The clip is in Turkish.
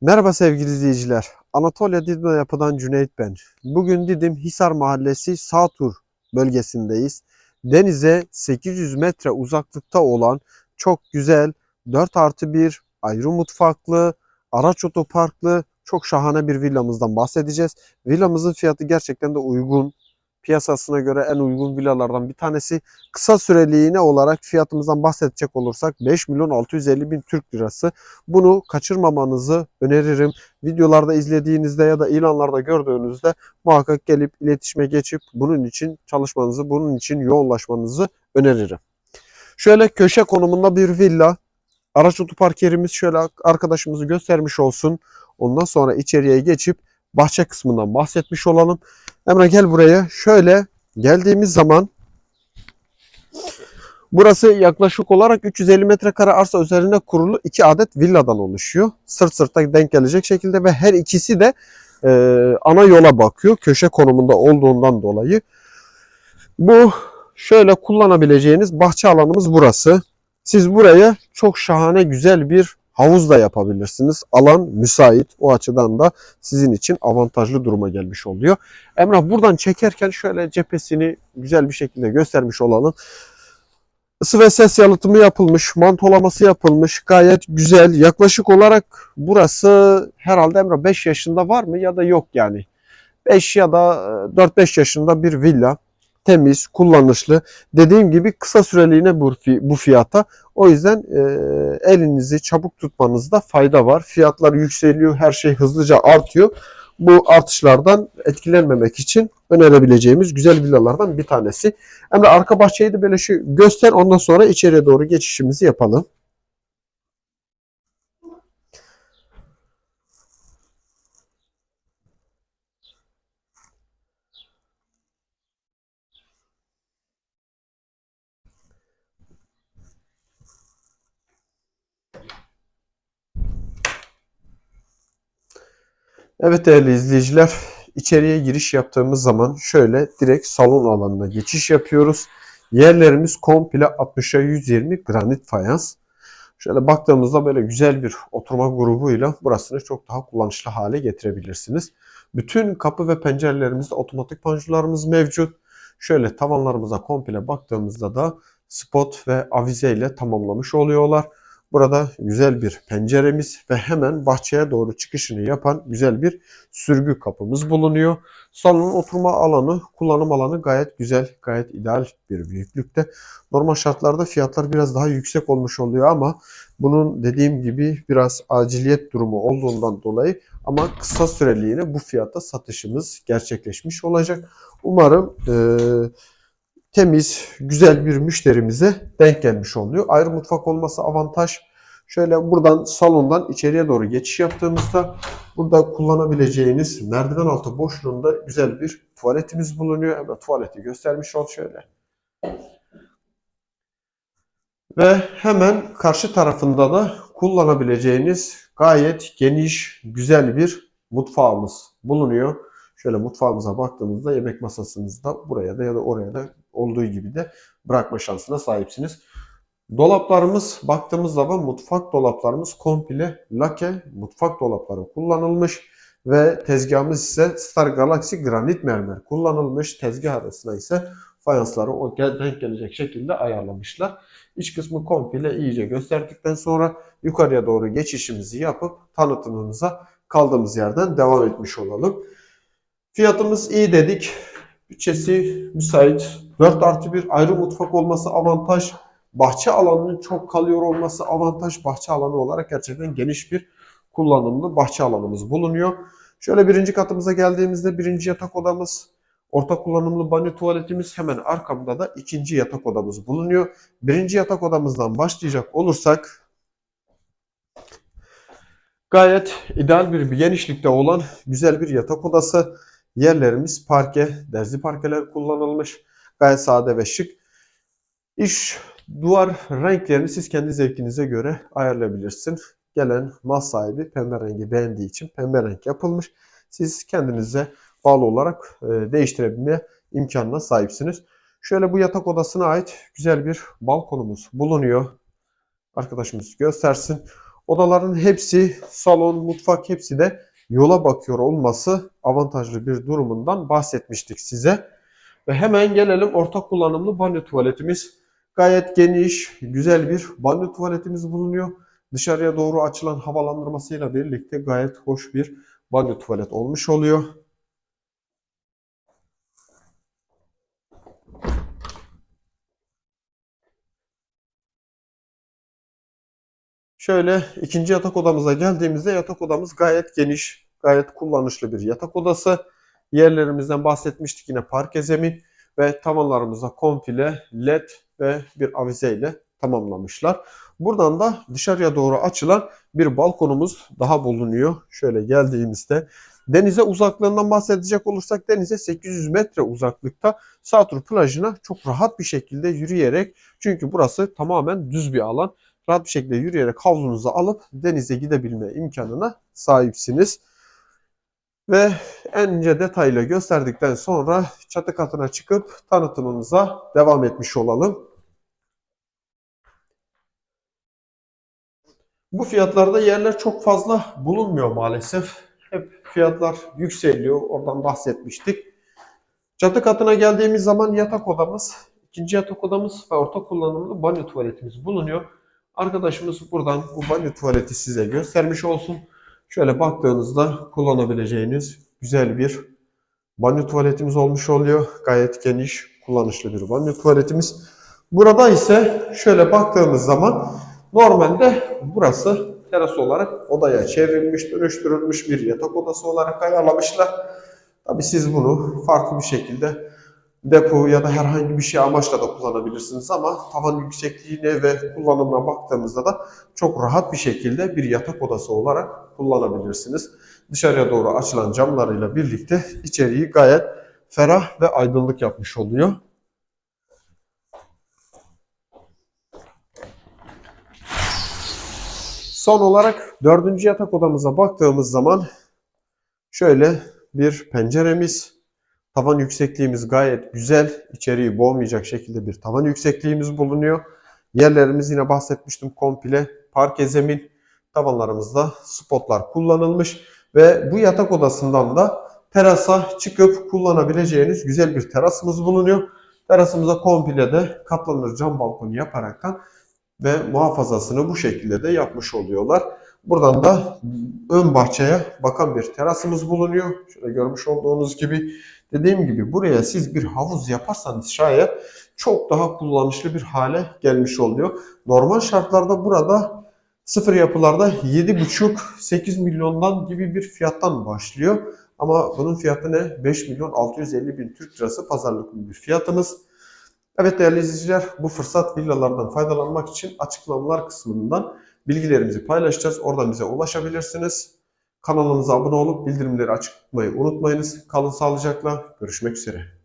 Merhaba sevgili izleyiciler. Anatolia Didim Yapı'dan Cüneyt ben. Bugün Didim Hisar Mahallesi Sağtur bölgesindeyiz. Denize 800 metre uzaklıkta olan çok güzel 4 artı 1 ayrı mutfaklı, araç otoparklı çok şahane bir villamızdan bahsedeceğiz. Villamızın fiyatı gerçekten de uygun. Piyasasına göre en uygun villalardan bir tanesi. Kısa süreliğine olarak fiyatımızdan bahsedecek olursak 5 milyon 650 bin Türk lirası. Bunu kaçırmamanızı öneririm. Videolarda izlediğinizde ya da ilanlarda gördüğünüzde muhakkak gelip iletişime geçip bunun için çalışmanızı, bunun için yoğunlaşmanızı öneririm. Şöyle köşe konumunda bir villa. Araç otopark yerimiz şöyle arkadaşımızı göstermiş olsun. Ondan sonra içeriye geçip bahçe kısmından bahsetmiş olalım. Emre gel buraya. Şöyle geldiğimiz zaman Burası yaklaşık olarak 350 metrekare arsa üzerine kurulu iki adet villadan oluşuyor. Sırt sırta denk gelecek şekilde ve her ikisi de e, ana yola bakıyor. Köşe konumunda olduğundan dolayı. Bu şöyle kullanabileceğiniz bahçe alanımız burası. Siz buraya çok şahane güzel bir havuz da yapabilirsiniz. Alan müsait. O açıdan da sizin için avantajlı duruma gelmiş oluyor. Emrah buradan çekerken şöyle cephesini güzel bir şekilde göstermiş olalım. Isı ve ses yalıtımı yapılmış, mantolaması yapılmış. Gayet güzel. Yaklaşık olarak burası herhalde Emre 5 yaşında var mı ya da yok yani. 5 ya da 4-5 yaşında bir villa. Temiz, kullanışlı. Dediğim gibi kısa süreliğine bu bu fiyata. O yüzden e, elinizi çabuk tutmanızda fayda var. Fiyatlar yükseliyor, her şey hızlıca artıyor. Bu artışlardan etkilenmemek için önerebileceğimiz güzel villalardan bir tanesi. Emre arka bahçeyi de böyle şu göster ondan sonra içeriye doğru geçişimizi yapalım. Evet değerli izleyiciler, içeriye giriş yaptığımız zaman şöyle direkt salon alanına geçiş yapıyoruz. Yerlerimiz komple 60'a 120 granit fayans. Şöyle baktığımızda böyle güzel bir oturma grubuyla burasını çok daha kullanışlı hale getirebilirsiniz. Bütün kapı ve pencerelerimizde otomatik panjurlarımız mevcut. Şöyle tavanlarımıza komple baktığımızda da spot ve avize ile tamamlamış oluyorlar. Burada güzel bir penceremiz ve hemen bahçeye doğru çıkışını yapan güzel bir sürgü kapımız bulunuyor. Salonun oturma alanı, kullanım alanı gayet güzel, gayet ideal bir büyüklükte. Normal şartlarda fiyatlar biraz daha yüksek olmuş oluyor ama bunun dediğim gibi biraz aciliyet durumu olduğundan dolayı ama kısa süreliğine bu fiyata satışımız gerçekleşmiş olacak. Umarım eee temiz, güzel bir müşterimize denk gelmiş oluyor. Ayrı mutfak olması avantaj. Şöyle buradan salondan içeriye doğru geçiş yaptığımızda burada kullanabileceğiniz merdiven altı boşluğunda güzel bir tuvaletimiz bulunuyor. Evet, tuvaleti göstermiş ol şöyle. Ve hemen karşı tarafında da kullanabileceğiniz gayet geniş, güzel bir mutfağımız bulunuyor. Şöyle mutfağımıza baktığımızda yemek masasınızda buraya da ya da oraya da olduğu gibi de bırakma şansına sahipsiniz. Dolaplarımız baktığımız zaman mutfak dolaplarımız komple lake mutfak dolapları kullanılmış ve tezgahımız ise Star Galaxy granit mermer kullanılmış. Tezgah arasına ise fayansları o denk gelecek şekilde ayarlamışlar. İç kısmı komple iyice gösterdikten sonra yukarıya doğru geçişimizi yapıp tanıtımımıza kaldığımız yerden devam etmiş olalım. Fiyatımız iyi dedik. Bütçesi müsait. 4 artı 1 ayrı mutfak olması avantaj. Bahçe alanının çok kalıyor olması avantaj. Bahçe alanı olarak gerçekten geniş bir kullanımlı bahçe alanımız bulunuyor. Şöyle birinci katımıza geldiğimizde birinci yatak odamız, orta kullanımlı banyo tuvaletimiz hemen arkamda da ikinci yatak odamız bulunuyor. Birinci yatak odamızdan başlayacak olursak gayet ideal bir genişlikte olan güzel bir yatak odası. Yerlerimiz parke, derzi parkeler kullanılmış. Gayet sade ve şık. İş duvar renklerini siz kendi zevkinize göre ayarlayabilirsin. Gelen mal sahibi pembe rengi beğendiği için pembe renk yapılmış. Siz kendinize bağlı olarak e, değiştirebilme imkanına sahipsiniz. Şöyle bu yatak odasına ait güzel bir balkonumuz bulunuyor. Arkadaşımız göstersin. Odaların hepsi, salon, mutfak hepsi de yola bakıyor olması avantajlı bir durumundan bahsetmiştik size. Ve hemen gelelim ortak kullanımlı banyo tuvaletimiz. Gayet geniş, güzel bir banyo tuvaletimiz bulunuyor. Dışarıya doğru açılan havalandırmasıyla birlikte gayet hoş bir banyo tuvalet olmuş oluyor. Şöyle ikinci yatak odamıza geldiğimizde yatak odamız gayet geniş, gayet kullanışlı bir yatak odası. Yerlerimizden bahsetmiştik yine parke zemin ve tavanlarımıza komple led ve bir avizeyle tamamlamışlar. Buradan da dışarıya doğru açılan bir balkonumuz daha bulunuyor. Şöyle geldiğimizde denize uzaklığından bahsedecek olursak denize 800 metre uzaklıkta Satur plajına çok rahat bir şekilde yürüyerek çünkü burası tamamen düz bir alan. Rahat bir şekilde yürüyerek havlunuzu alıp denize gidebilme imkanına sahipsiniz. Ve en ince detaylı gösterdikten sonra çatı katına çıkıp tanıtımımıza devam etmiş olalım. Bu fiyatlarda yerler çok fazla bulunmuyor maalesef. Hep fiyatlar yükseliyor. Oradan bahsetmiştik. Çatı katına geldiğimiz zaman yatak odamız, ikinci yatak odamız ve orta kullanımlı banyo tuvaletimiz bulunuyor. Arkadaşımız buradan bu banyo tuvaleti size göstermiş olsun. Şöyle baktığınızda kullanabileceğiniz güzel bir banyo tuvaletimiz olmuş oluyor. Gayet geniş, kullanışlı bir banyo tuvaletimiz. Burada ise şöyle baktığımız zaman normalde burası teras olarak odaya çevrilmiş, dönüştürülmüş bir yatak odası olarak ayarlamışlar. Tabi siz bunu farklı bir şekilde depo ya da herhangi bir şey amaçla da kullanabilirsiniz ama tavan yüksekliğine ve kullanımına baktığımızda da çok rahat bir şekilde bir yatak odası olarak kullanabilirsiniz. Dışarıya doğru açılan camlarıyla birlikte içeriği gayet ferah ve aydınlık yapmış oluyor. Son olarak dördüncü yatak odamıza baktığımız zaman şöyle bir penceremiz, tavan yüksekliğimiz gayet güzel, içeriği boğmayacak şekilde bir tavan yüksekliğimiz bulunuyor. Yerlerimiz yine bahsetmiştim komple parke zemin, tavanlarımızda spotlar kullanılmış ve bu yatak odasından da terasa çıkıp kullanabileceğiniz güzel bir terasımız bulunuyor. Terasımıza komple de katlanır cam balkonu yaparaktan ve muhafazasını bu şekilde de yapmış oluyorlar. Buradan da ön bahçeye bakan bir terasımız bulunuyor. Şöyle görmüş olduğunuz gibi dediğim gibi buraya siz bir havuz yaparsanız şayet çok daha kullanışlı bir hale gelmiş oluyor. Normal şartlarda burada sıfır yapılarda 7,5-8 milyondan gibi bir fiyattan başlıyor. Ama bunun fiyatı ne? 5 milyon 650 bin Türk lirası pazarlıklı bir fiyatımız. Evet değerli izleyiciler bu fırsat villalardan faydalanmak için açıklamalar kısmından bilgilerimizi paylaşacağız. Oradan bize ulaşabilirsiniz. Kanalımıza abone olup bildirimleri açık tutmayı unutmayınız. Kalın sağlıcakla. Görüşmek üzere.